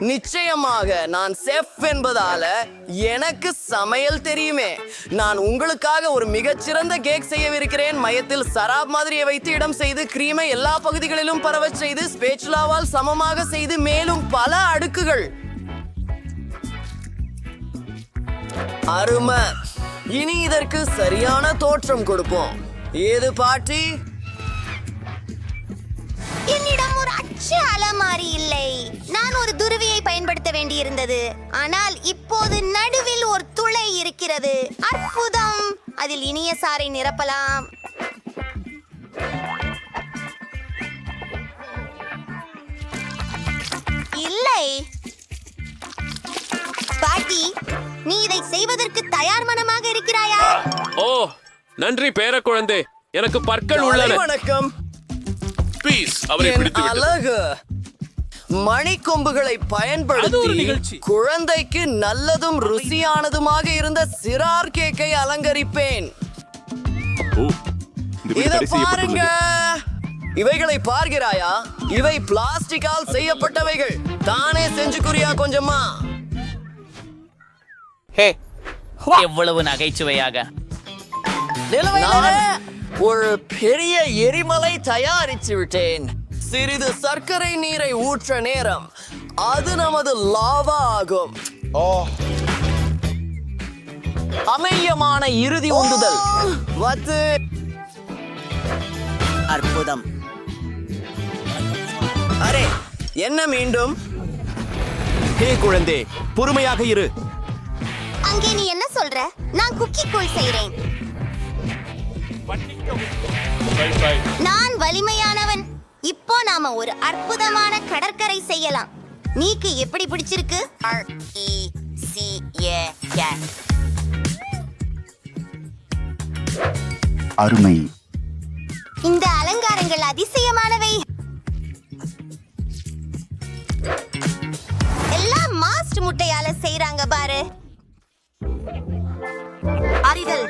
நிச்சயமாக நான் செஃப் என்பதால எனக்கு சமையல் தெரியுமே. நான் உங்களுக்காக ஒரு மிகச்சிறந்த கேக் செய்யவிருக்கிறேன். மையத்தில் சராப் மாதிரியை வைத்து இடம் செய்து கிரீமை எல்லா பகுதிகளிலும் பரவச் செய்து ஸ்பேச்சுலாவால் சமமாக செய்து மேலும் பல அடுக்குகள். அருமை. இனி இதற்கு சரியான தோற்றம் கொடுப்போம். ஏது பாட்டி? என்னிடம் ஒரு அச்சு அலமாரி இல்லை. நான் ஒரு துருவியை பயன்படுத்த வேண்டியிருந்தது. ஆனால் இப்போது நடுவில் ஒரு துளை இருக்கிறது. அற்புதம். அதில் இனிய சாறை நிரப்பலாம். இல்லை. பாட்டி நீ இதை செய்வதற்கு தயார் மனமாக இருக்கிறாயா? ஓ நன்றி பேரக்குழந்தை. எனக்கு பற்கள் உள்ளன. வணக்கம். பீஸ் அவரை பிடித்து. அழகு. மணிக்கொம்புகளை பயன்படுத்தி. குழந்தைக்கு நல்லதும் ருசியானதுமாக இருந்த சிறார் கேக்கை அலங்கரிப்பேன். இத பாருங்க. இவைகளை பார்க்கிறாயா? இவை பிளாஸ்டிக்கால் செய்யப்பட்டவைகள். தானே செஞ்சு குறியா கொஞ்சமா ஹே எவ்வளவு நகைச்சுவையாக. ஒரு பெரிய எரிமலை தயாரித்து விட்டேன். சிறிது சர்க்கரை நீரை ஊற்ற நேரம். அது நமது லாவா ஆகும். அமையமான இறுதி உந்துதல். வத்து அற்புதம். அரே என்ன மீண்டும்? ஹே குழந்தை பொறுமையாக இரு. அங்கே நீ என்ன சொல்ற? நான் குக்கி கூழ் செய்றேன். நான் வலிமையானவன். இப்போ நாம ஒரு அற்புதமான கடற்கரை செய்யலாம். நீக்கு எப்படி பிடிச்சிருக்கு? C A K அருமை. இந்த அலங்காரங்கள் அதிசயமானவை. எல்லாம் மாஸ்ட் முட்டையால செய்றாங்க பாரு. அறிதல்.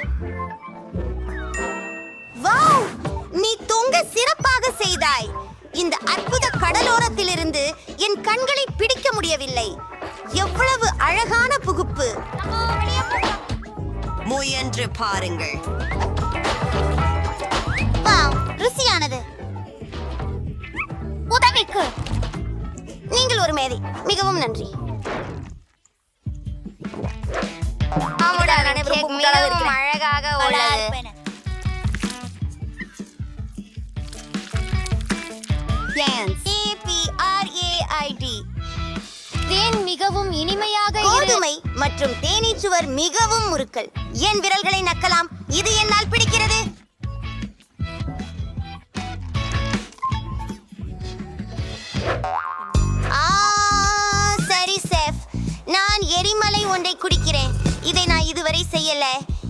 நீ தொங்க சிறப்பாக செய்தாய். இந்த அற்புத கடலோரத்திலிருந்து என் கண்களை பிடிக்க முடியவில்லை. எவ்வளவு அழகான புகுப்பு. முயன்று பாருங்கள். ருசியானது. உதவிக்கு. நீங்கள் ஒரு மேதை. மிகவும் நன்றி. மிகவும் அழகாக உள்ளது தேன் மிகவும் இனிமையாக கோதுமை மற்றும் தேனீச்சுவர் மிகவும் முறுக்கல். என் விரல்களை நக்கலாம்? இது என்னால் பிடிக்கிறது. சரி செஃப். நான் எரிமலை ஒன்றை குடிக்கிறேன். இதை நான் இதுவரை செய்யல.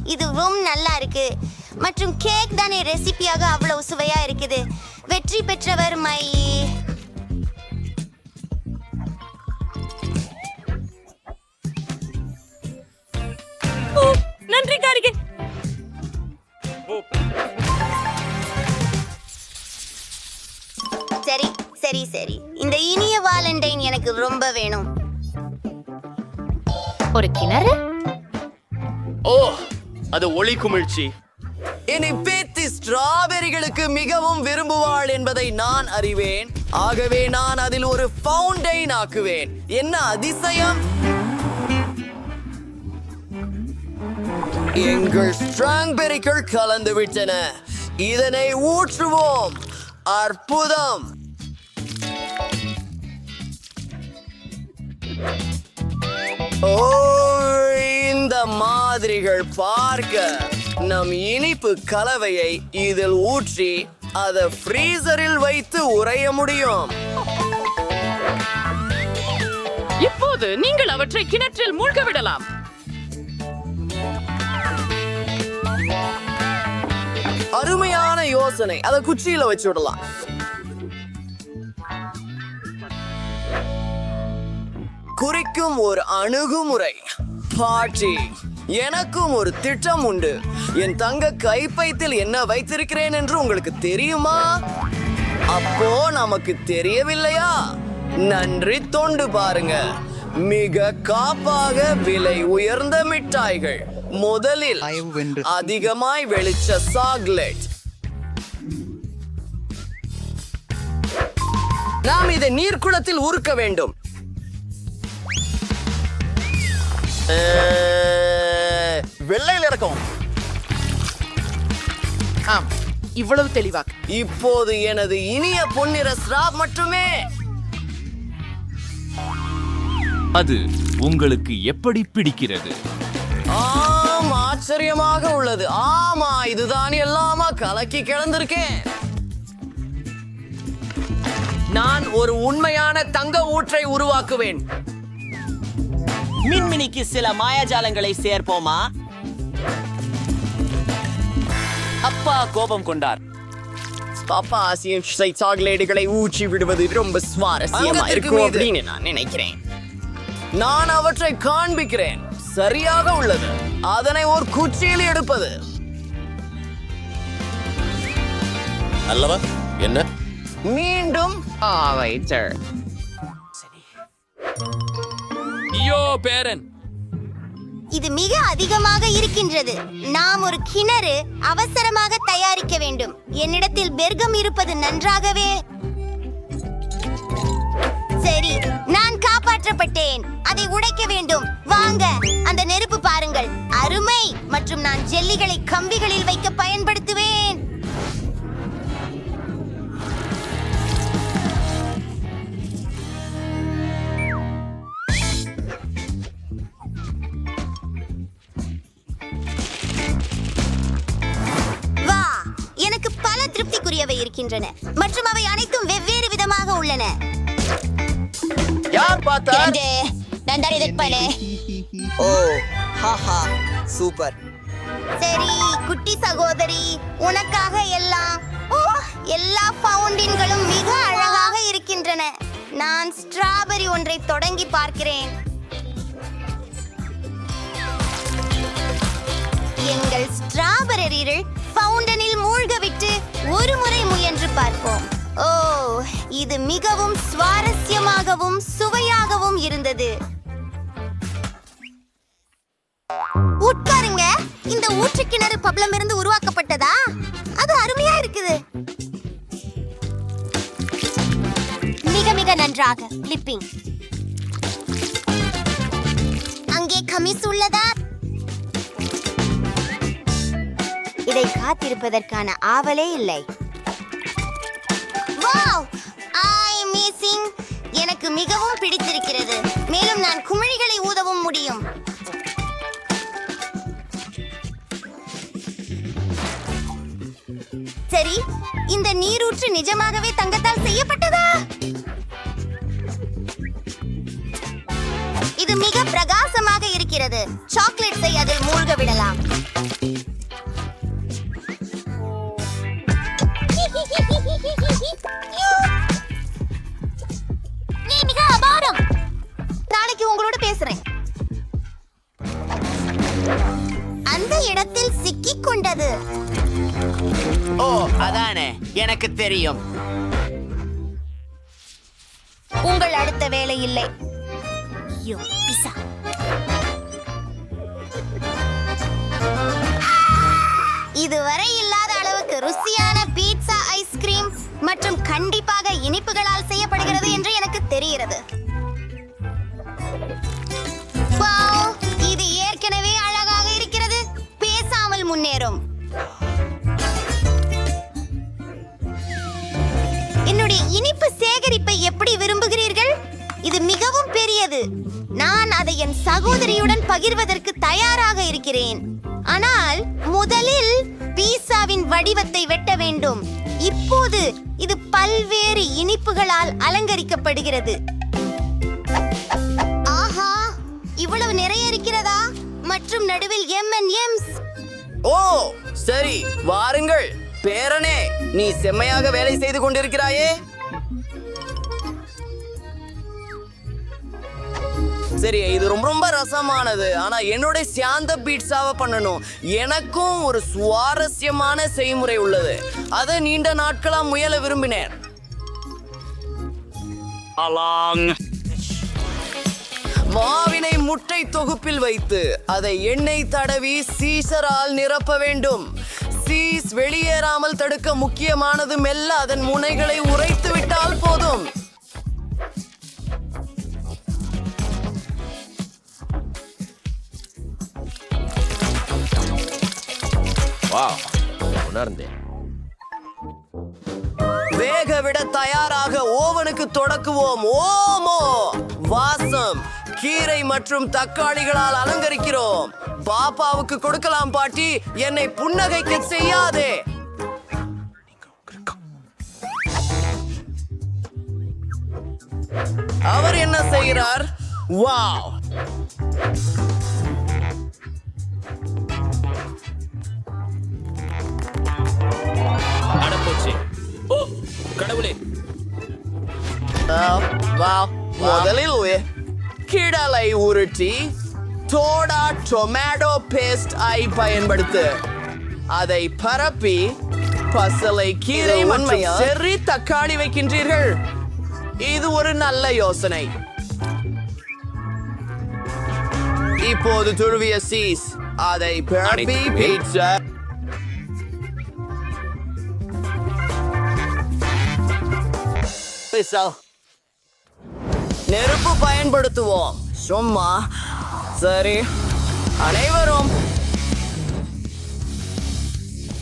இது ரொம்ப நல்லா இருக்கு. மற்றும் கேக் தானே ரெசிபியாக அவ்வளவு சுவையா இருக்குது. வெற்றி பெற்றவர் மை நன்றி காரிகை சரி சரி சரி. இந்த இனிய வாலண்டைன் எனக்கு ரொம்ப வேணும். ஒரு கிணறு? ஓ அது ஒளி குமிழ்ச்சி. இனி பேத்தி ஸ்ட்ராபெரிகளுக்கு மிகவும் விரும்புவாள் என்பதை நான் அறிவேன். ஆகவே நான் அதில் ஒரு ஃபவுண்டைன் ஆக்குவேன். என்ன அதிசயம்? எங்கள் ஸ்ட்ராங்பெரிகள் கலந்து விட்டன இதனை ஊற்றுவோம். அற்புதம். ஓ இந்த மாதிரிகள் பார்க்க. நம் இனிப்பு கலவையை இதில் ஊற்றி அதை ஃப்ரீசரில் வைத்து உறைய முடியும். இப்போது நீங்கள் அவற்றை கிணற்றில் மூழ்க விடலாம். அருமையான யோசனை. அதை குச்சியில வச்சு விடலாம். குறிக்கும் ஒரு அணுகுமுறை. பாட்டி. எனக்கும் ஒரு திட்டம் உண்டு. என் தங்க கைப்பைத்தில் என்ன வைத்திருக்கிறேன் என்று உங்களுக்கு தெரியுமா? அப்போ நமக்கு தெரியவில்லையா? நன்றி தொண்டு பாருங்க. மிக காப்பாக விலை உயர்ந்த மிட்டாய்கள். முதலில் அதிகமாய் வெளிச்ச சாக்லேட். நாம் இதை நீர்க்குளத்தில் உருக்க வேண்டும். வெள்ளையில் இருக்கும் ஆம் இவ்வளவு தெளிவாக. இப்போது எனது இனிய பொன்னிற ஸ்ராப் மட்டுமே. அது உங்களுக்கு எப்படி பிடிக்கிறது? ஆம் ஆச்சரியமாக உள்ளது. ஆமா இதுதான் எல்லாமா கலக்கி கிடந்திருக்கேன் நான் ஒரு உண்மையான தங்க ஊற்றை உருவாக்குவேன். மின்மினிக்கு சில மாயாஜாலங்களை சேர்ப்போமா? அப்பா கோபம் கொண்டார். பாப்பா ஆசியம் சாக்லேட்டுகளை ஊற்றி விடுவது ரொம்ப சுவாரஸ்யமா இருக்கும் அப்படின்னு நான் நினைக்கிறேன். நான் அவற்றை காண்பிக்கிறேன். சரியாக உள்ளது. அதனை ஒரு குச்சியில் எடுப்பது. அல்லவா? என்ன? மீண்டும் ஐயோ பேரன். இது மிக அதிகமாக இருக்கின்றது. நாம் ஒரு கிணறு அவசரமாக தயாரிக்க வேண்டும். என்னிடத்தில் பெர்கம் இருப்பது நன்றாகவே. சரி நான் காப்பாற்றப்பட்டேன். அதை உடைக்க வேண்டும். வாங்க அந்த நெருப்பு பாருங்கள். அருமை! மற்றும் நான் ஜெல்லிகளை கம்பிகளில் வைக்க இருக்கின்றன. மற்றும் அவை அனைத்தும் வெவ்வேறு விதமாக உள்ளன. யார் பார்த்தார்? நான் எதிர்ப்பனே ஓ ஹாஹா சூப்பர். சரி குட்டி சகோதரி உனக்காக எல்லாம் ஓ எல்லா ஃபவுண்டின்களும் மிக அழகாக இருக்கின்றன. நான் ஸ்ட்ராபெரி ஒன்றை தொடங்கி பார்க்கிறேன். எங்கள் ஸ்ட்ராபெரிகள் ஃபவுண்டனில் மூழ்கவிட்டு ஒரு முறை முயன்று பார்ப்போம். ஓ இது மிகவும் சுவாரஸ்யமாகவும் சுவையாகவும் இருந்தது. உட்காருங்க. இந்த ஊற்று கிணறு பப்ளம் இருந்து உருவாக்கப்பட்டதா? அது அருமையா இருக்குது. மிக மிக நன்றாக லிப்பிங். அங்கே கமிஸ் உள்ளதா? இதை காத்திருப்பதற்கான ஆவலே இல்லை. வாவ்! ஐ எனக்கு மிகவும் பிடித்திருக்கிறது. மேலும் நான் குமிழிகளை ஊதவும் முடியும். சரி இந்த நீரூற்று நிஜமாகவே தங்கத்தால் செய்யப்பட்டதா? இது மிக பிரகாசமாக இருக்கிறது. சாக்லேட்ஸை அதில் மூழ்க விடலாம். ஓ அதானே. எனக்கு தெரியும். உங்கள் அடுத்த வேலை இல்லை. பிசா. இதுவரை இல்லாத அளவுக்கு ருசியான பீட்சா ஐஸ்கிரீம் மற்றும் கண்டிப்பாக இனிப்புகளால் செய்யப்படுகிறது என்று எனக்கு தெரிகிறது. சேகரிப்பை எப்படி விரும்புகிறீர்கள்? இது மிகவும் பெரியது. நான் அதை என் சகோதரியுடன் பகிர்வதற்கு தயாராக இருக்கிறேன். ஆனால் முதலில் பீஸாவின் வடிவத்தை வெட்ட வேண்டும். இப்போது இது பல்வேறு இனிப்புகளால் அலங்கரிக்கப்படுகிறது. ஆஹா இவ்வளவு நிறைய இருக்கிறதா? மற்றும் நடுவில் எம் எம்ஸ் ஓ சரி வாருங்கள். பேரனே நீ செம்மையாக வேலை செய்து கொண்டிருக்கிறாயே. சரி இது ரொம்ப ரொம்ப ரசமானது. ஆனா என்னோட சாந்த பீட்சாவை பண்ணணும். எனக்கும் ஒரு சுவாரஸ்யமான செய்முறை உள்ளது. அதை நீண்ட நாட்களா முயல விரும்பினேன். மாவினை முட்டை தொகுப்பில் வைத்து அதை எண்ணெய் தடவி சீசரால் நிரப்ப வேண்டும். சீஸ் வெளியேறாமல் தடுக்க முக்கியமானது மெல்ல அதன் முனைகளை உரைத்து விட்டால் போதும். வா உணர்ந்தேன். வேக விட தயாராக ஓவனுக்கு தொடக்குவோம். ஓமோ! வாசம். கீரை மற்றும் தக்காளிகளால் அலங்கரிக்கிறோம். பாப்பாவுக்கு கொடுக்கலாம் பாட்டி. என்னை புன்னகைக்க செய்யாதே. அவர் என்ன செய்கிறார்? வாவ் முதலில் கிடலை உருட்டி தோடா டொமேட்டோ பேஸ்ட் ஐ பயன்படுத்து. அதை பரப்பி பசலை கீரை மற்றும் செர்ரி தக்காளி வைக்கின்றீர்கள். இது ஒரு நல்ல யோசனை. இப்போது துருவிய சீஸ். அதை பரப்பி. பீட்சா பீட்சா நெருப்பு பயன்படுத்துவோம். சும்மா. சரி. அனைவரும்.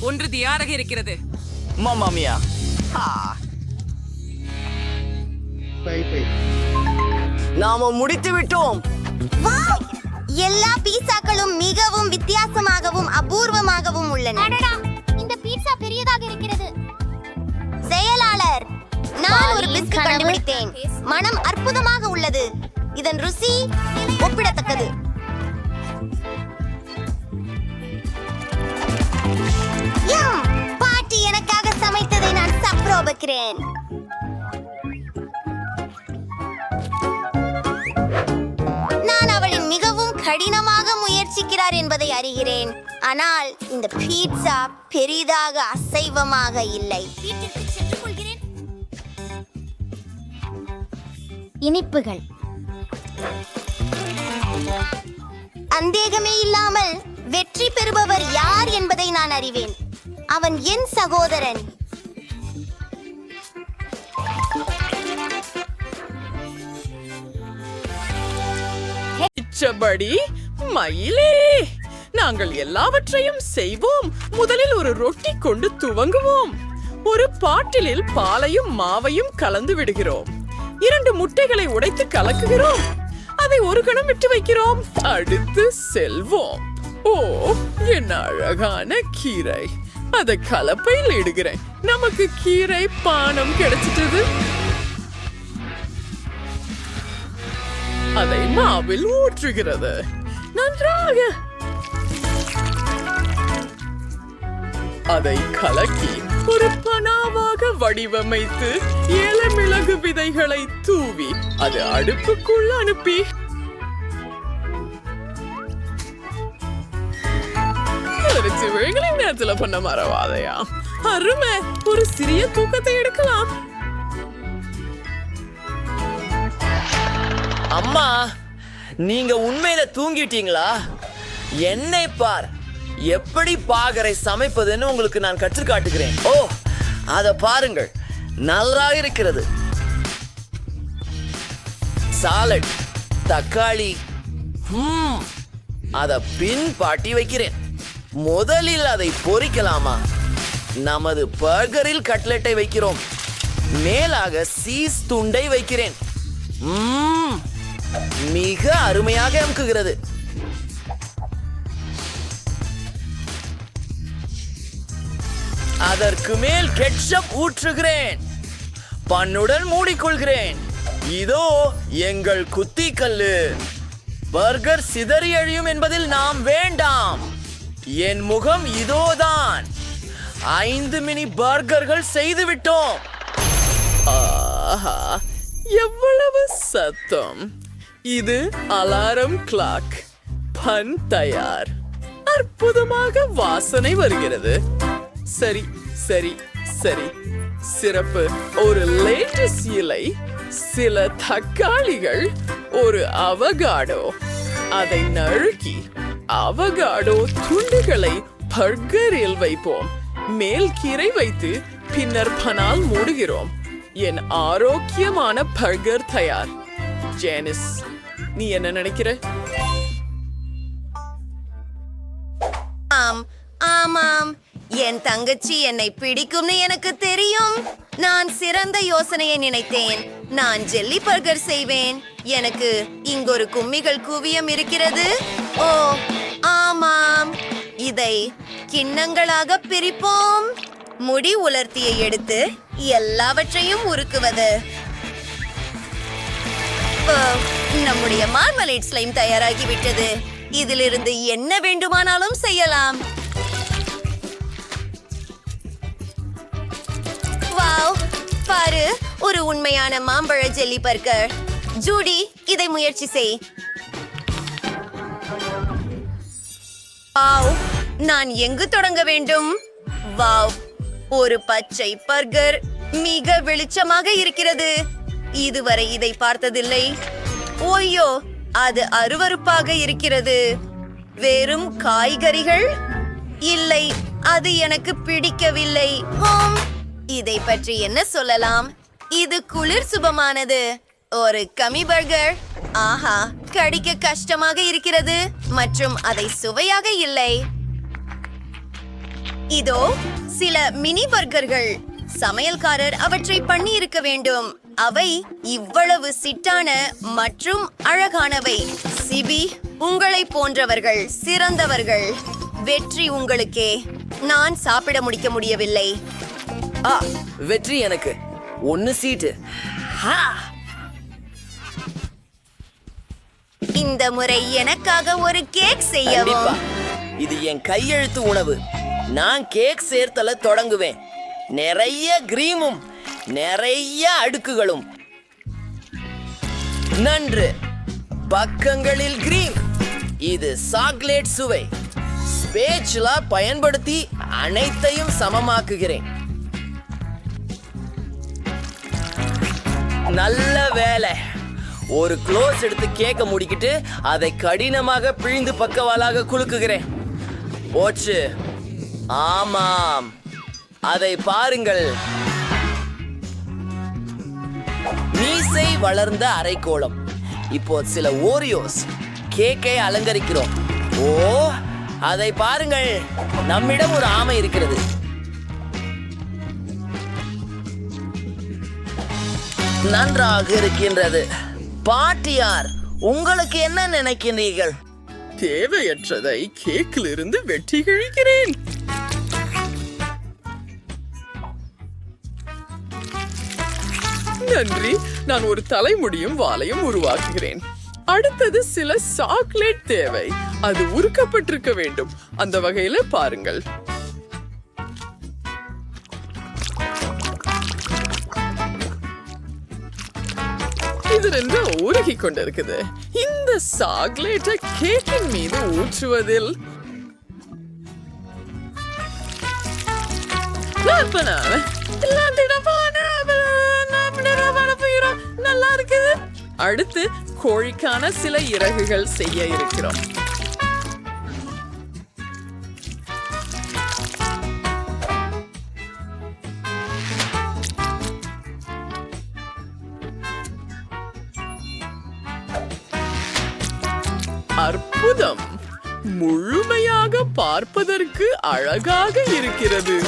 ஒன்று தயாராக இருக்கிறது. மாமாமியா நாம முடித்து விட்டோம்! எல்லா பீஸாக்களும் மிகவும் வித்தியாசமாகவும் அபூர்வமாகவும் உள்ளன. இந்த பீட்சா பெரியதாக இருக்கிறது. செயலாளர் நான் ஒரு பிஸ்கட். கண்டுபிடித்தேன். மனம் அற்புதமாக உள்ளது. இதன் ருசி ஒப்பிடத்தக்கது! பாட்டி எனக்காக சமைத்ததை நான் சப்ரோபுக்கிறேன். நான் அவளின் மிகவும் கடினமாக முயற்சிக்கிறார் என்பதை அறிகிறேன். ஆனால் இந்த பீட்சா பெரிதாக அசைவமாக இல்லை. இனிப்புகள். சந்தேகமே இல்லாமல் வெற்றி பெறுபவர் யார் என்பதை நான் அறிவேன். அவன் என் சகோதரன். மிச்சபடி மயிலே நாங்கள் எல்லாவற்றையும் செய்வோம். முதலில் ஒரு ரொட்டி கொண்டு துவங்குவோம். ஒரு பாட்டிலில் பாலையும் மாவையும் கலந்து விடுகிறோம். இரண்டு முட்டைகளை உடைத்து கலக்குகிறோம். அதை ஒரு கணம் விட்டு வைக்கிறோம். அடுத்து செல்வோம். ஓ என் அழகான கீரை. அதை கலப்பையில் இடுகிறேன். நமக்கு கீரை பானம் கிடைச்சிட்டது. அதை மாவில் ஊற்றுகிறது. நன்றாக. அதை கலக்கி ஒரு பனாவாக வடிவமைத்து ஏலமிளகு விதைகளை தூவி அது அடுப்புக்குள் அனுப்பி நேரத்துல பண்ண மறவாதையா அருமை. ஒரு சிறிய தூக்கத்தை எடுக்கலாம். அம்மா நீங்க உண்மையில தூங்கிட்டீங்களா? என்னை பார். எப்படி பாகரை சமைப்பதுன்னு உங்களுக்கு நான் கற்றுக் காட்டுகிறேன். ஓ அதை பாருங்கள். நல்லா இருக்கிறது. சாலட் தக்காளி. அதை பின் பாட்டி வைக்கிறேன். முதலில் அதை பொறிக்கலாமா? நமது பர்கரில் கட்லெட்டை வைக்கிறோம். மேலாக சீஸ் துண்டை வைக்கிறேன். மிக அருமையாக அமுக்குகிறது. அதற்கு மேல் கெட்சப் ஊற்றுகிறேன். பண்ணுடன் மூடிக்கொள்கிறேன். இதோ எங்கள் குத்தி கல்லு. பர்கர் சிதறி அழியும் என்பதில் நாம் வேண்டாம். என் முகம் இதோதான். ஐந்து மினி பர்கர்கள் செய்து விட்டோம் ஆஹா எவ்வளவு சத்தம். இது அலாரம் கிளாக். பன் தயார். அற்புதமாக வாசனை வருகிறது. சரி சரி சரி. சிறப்பு. ஒரு லேட்டஸ் இலை சில தக்காளிகள் ஒரு அவகாடோ. அதை நறுக்கி அவகாடோ துண்டுகளை பர்கரில் வைப்போம். மேல் கீரை வைத்து பின்னர் பனால் மூடுகிறோம். என் ஆரோக்கியமான பர்கர் தயார். ஜேனிஸ் நீ என்ன நினைக்கிற? ஆம் ஆமாம். என் தங்கச்சி என்னை பிடிக்கும்னு எனக்கு தெரியும். நான் சிறந்த யோசனையை நினைத்தேன். நான் ஜெல்லி பர்கர் செய்வேன். எனக்கு இங்கொரு கும்மிகள் குவியம் இருக்கிறது. ஓ ஆமாம். இதை கிண்ணங்களாக பிரிப்போம். முடி உலர்த்தியை எடுத்து எல்லாவற்றையும் உருக்குவது. ஓ, நம்முடைய மார்மலேட் ஸ்லைம் தயாராகிவிட்டது. இதிலிருந்து என்ன வேண்டுமானாலும் செய்யலாம். ஒரு உண்மையான மாம்பழ ஜெல்லி பர்கர். ஜூடி இதை முயற்சி செய். வாவ் நான் எங்கு தொடங்க வேண்டும்? வாவ் ஒரு பச்சை பர்கர் மிக வெளிச்சமாக இருக்கிறது. இதுவரை இதை பார்த்ததில்லை. ஓய்யோ அது அருவருப்பாக இருக்கிறது. வெறும் காய்கறிகள்? இல்லை அது எனக்கு பிடிக்கவில்லை. இதை பற்றி என்ன சொல்லலாம்? இது குளிர் சுபமானது. ஒரு கமி பர்கர். ஆஹா கடிக்க கஷ்டமாக இருக்கிறது மற்றும் அதை சுவையாக இல்லை. இதோ சில மினி பர்கர்கள். சமையல்காரர் அவற்றை பண்ணி இருக்க வேண்டும். அவை இவ்வளவு சிட்டான மற்றும் அழகானவை. சிபி உங்களை போன்றவர்கள் சிறந்தவர்கள். வெற்றி உங்களுக்கே. நான் சாப்பிட முடிக்க முடியவில்லை. ஆ வெற்றி எனக்கு. ஒன்னு சீட்டு! இந்த முறை எனக்காக ஒரு கேக் செய்யவும். இது என் கையெழுத்து உணவு. நான் கேக் சேர்த்தல தொடங்குவேன். நிறைய கிரீமும் நிறைய அடுக்குகளும். நன்று. பக்கங்களில் கிரீம். இது சாக்லேட் சுவை. ஸ்பேச்சுலா பயன்படுத்தி அனைத்தையும் சமமாக்குகிறேன். நல்ல வேலை. ஒரு க்ளோஸ் எடுத்து கேக்க முடிக்கிட்டு அதை கடினமாக பிழிந்து பக்கவாலாக குலுக்குகிறேன். போச்சு. ஆமாம். அதை பாருங்கள். மீசை வளர்ந்த அரைக்கோளம். இப்போ சில ஓரியோஸ் கேக்கை அலங்கரிக்கிறோம். ஓ அதை பாருங்கள். நம்மிடம் ஒரு ஆமை இருக்கிறது. நன்றாக இருக்கின்றது. பாட்டியார் உங்களுக்கு என்ன நினைக்கிறீர்கள்? தேவையற்றதை கேக்கில் இருந்து வெட்டி கிழிக்கிறேன். நன்றி. நான் ஒரு தலைமுடியும் வாலையும் உருவாக்குகிறேன். அடுத்தது சில சாக்லேட் தேவை. அது உருக்கப்பட்டிருக்க வேண்டும். அந்த வகையில பாருங்கள். இது ரெண்டு உருகி கொண்டிருக்குது இந்த சாக்லேட்டை கேக்கின் மீது ஊற்றுவதில் நல்லா இருக்குது. அடுத்து கோழிக்கான சில இறகுகள் செய்ய இருக்கிறோம். அழகாக இருக்கிறது.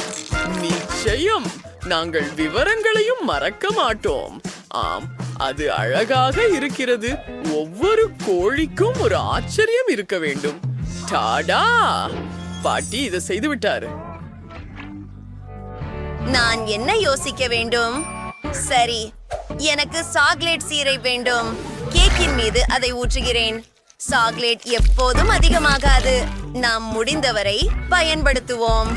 நிச்சயம் நாங்கள் விவரங்களையும் மறக்க மாட்டோம். ஆம் அது அழகாக இருக்கிறது. ஒவ்வொரு கோழிக்கும் ஒரு ஆச்சரியம் இருக்க வேண்டும். டாடா! பாட்டி இதை செய்து விட்டாரு. நான் என்ன யோசிக்க வேண்டும்? சரி எனக்கு சாக்லேட் சீரை வேண்டும். கேக்கின் மீது அதை ஊற்றுகிறேன். சாக்லேட் எப்போதும் அதிகமாகாது. நாம் முடிந்தவரை பயன்படுத்துவோம்.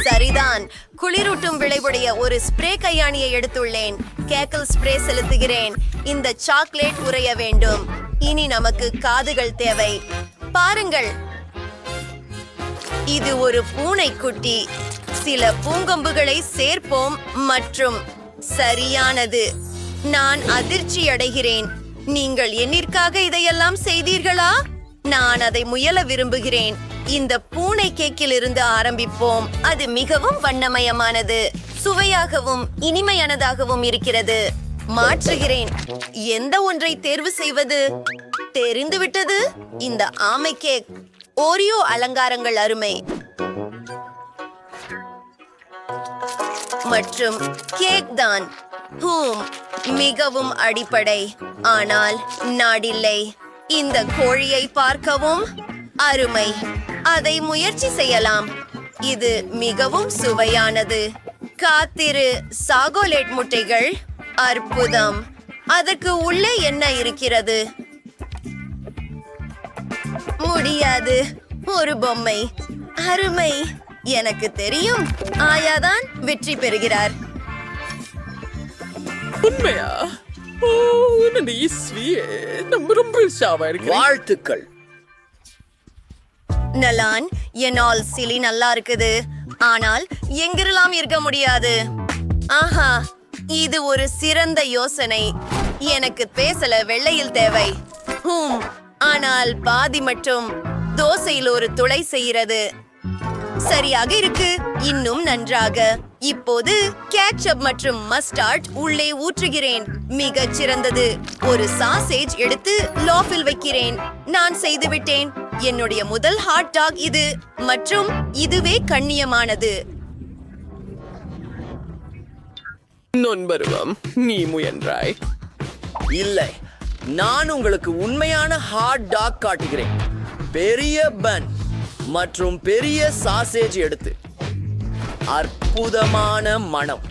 சரிதான். குளிரூட்டும் விளைவுடைய ஒரு ஸ்ப்ரே கையாணியை எடுத்துள்ளேன். கேக்கல் ஸ்ப்ரே செலுத்துகிறேன். இந்த சாக்லேட் உறைய வேண்டும். இனி நமக்கு காதுகள் தேவை. பாருங்கள். இது ஒரு பூனைக்குட்டி. சில பூங்கொம்புகளை சேர்ப்போம் மற்றும் சரியானது. நான் அதிர்ச்சி அடைகிறேன் நீங்கள் என்னிற்காக இதையெல்லாம் செய்தீர்களா? நான் அதை முயல விரும்புகிறேன். இந்த பூனை கேக்கில் இருந்து ஆரம்பிப்போம். அது மிகவும் வண்ணமயமானது. சுவையாகவும் இனிமையானதாகவும் இருக்கிறது. மாற்றுகிறேன். எந்த ஒன்றை தேர்வு செய்வது? தெரிந்துவிட்டது. இந்த ஆமை கேக். ஓரியோ அலங்காரங்கள் அருமை. மற்றும் கேக் தான். மிகவும் அடிப்படை. ஆனால் நாடில்லை. இந்த கோழியை பார்க்கவும் அருமை. அதை முயற்சி செய்யலாம். இது மிகவும் சுவையானது. காத்திரு சாகோலேட் முட்டைகள். அற்புதம். அதற்கு உள்ளே என்ன இருக்கிறது? முடியாது. ஒரு பொம்மை. அருமை. எனக்கு தெரியும். ஆயாதான் வெற்றி பெறுகிறார். உண்மையா? வாழ்த்துக்கள். நலான் என்னால் சிலி நல்லா இருக்குது. ஆனால் எங்கிரலாம் இருக்க முடியாது? ஆஹா இது ஒரு சிறந்த யோசனை. எனக்கு பேசல வெள்ளையில் தேவை. ஹூம் ஆனால் பாதி மட்டும் தோசையில் ஒரு துளை செய்கிறது. சரியாக இருக்கு. இன்னும் நன்றாக. இப்போது கேட்சப் மற்றும் மஸ்டார்ட் உள்ளே ஊற்றுகிறேன். மிகச் சிறந்தது. ஒரு சாசேஜ் எடுத்து லாஃபில் வைக்கிறேன். நான் செய்துவிட்டேன் என்னுடைய முதல் ஹாட் டாக் இது. மற்றும் இதுவே கண்ணியமானது. நொன்பருவம் நீ முயன்றாய். இல்லை. நான் உங்களுக்கு உண்மையான ஹாட் டாக் காட்டுகிறேன். பெரிய பன். மற்றும் பெரிய சாசேஜ் எடுத்து அற்புதமான மனம்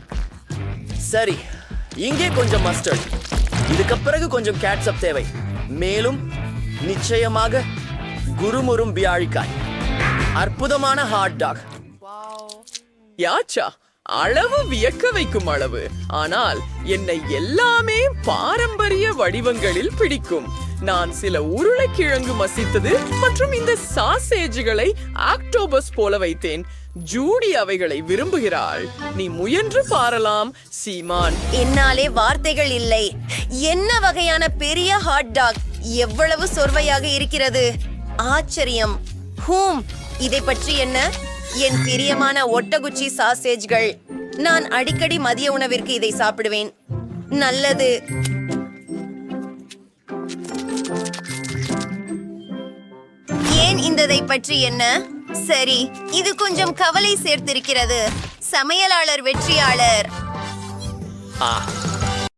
சரி இங்கே கொஞ்சம் மஸ்டர்ட் இதுக்கு பிறகு கொஞ்சம் கேட்சப் தேவை. மேலும் நிச்சயமாக குருமுரும் வியாழிக்காய் அற்புதமான ஹாட் டாக் யாச்சா அளவு வியக்க வைக்கும் அளவு. ஆனால் என்னை எல்லாமே பாரம்பரிய வடிவங்களில் பிடிக்கும். நான் சில உருளைக்கிழங்கு மசித்தது மற்றும் இந்த சாசேஜ்களை ஆக்டோபஸ் போல வைத்தேன். ஜூடி அவைகளை விரும்புகிறாள். நீ முயன்று பாரலாம் சீமான். என்னாலே வார்த்தைகள் இல்லை. என்ன வகையான பெரிய ஹாட் டாக் எவ்வளவு சொர்வையாக இருக்கிறது? ஆச்சரியம். ஹூம் இதை பற்றி என்ன? என் பிரியமான ஒட்டகுச்சி சாசேஜ்கள். நான் அடிக்கடி மதிய உணவிற்கு இதை சாப்பிடுவேன். நல்லது. ஏன் இந்ததை பற்றி என்ன? சரி இது கொஞ்சம் கவலை சேர்த்திருக்கிறது. சமையலாளர் வெற்றியாளர்.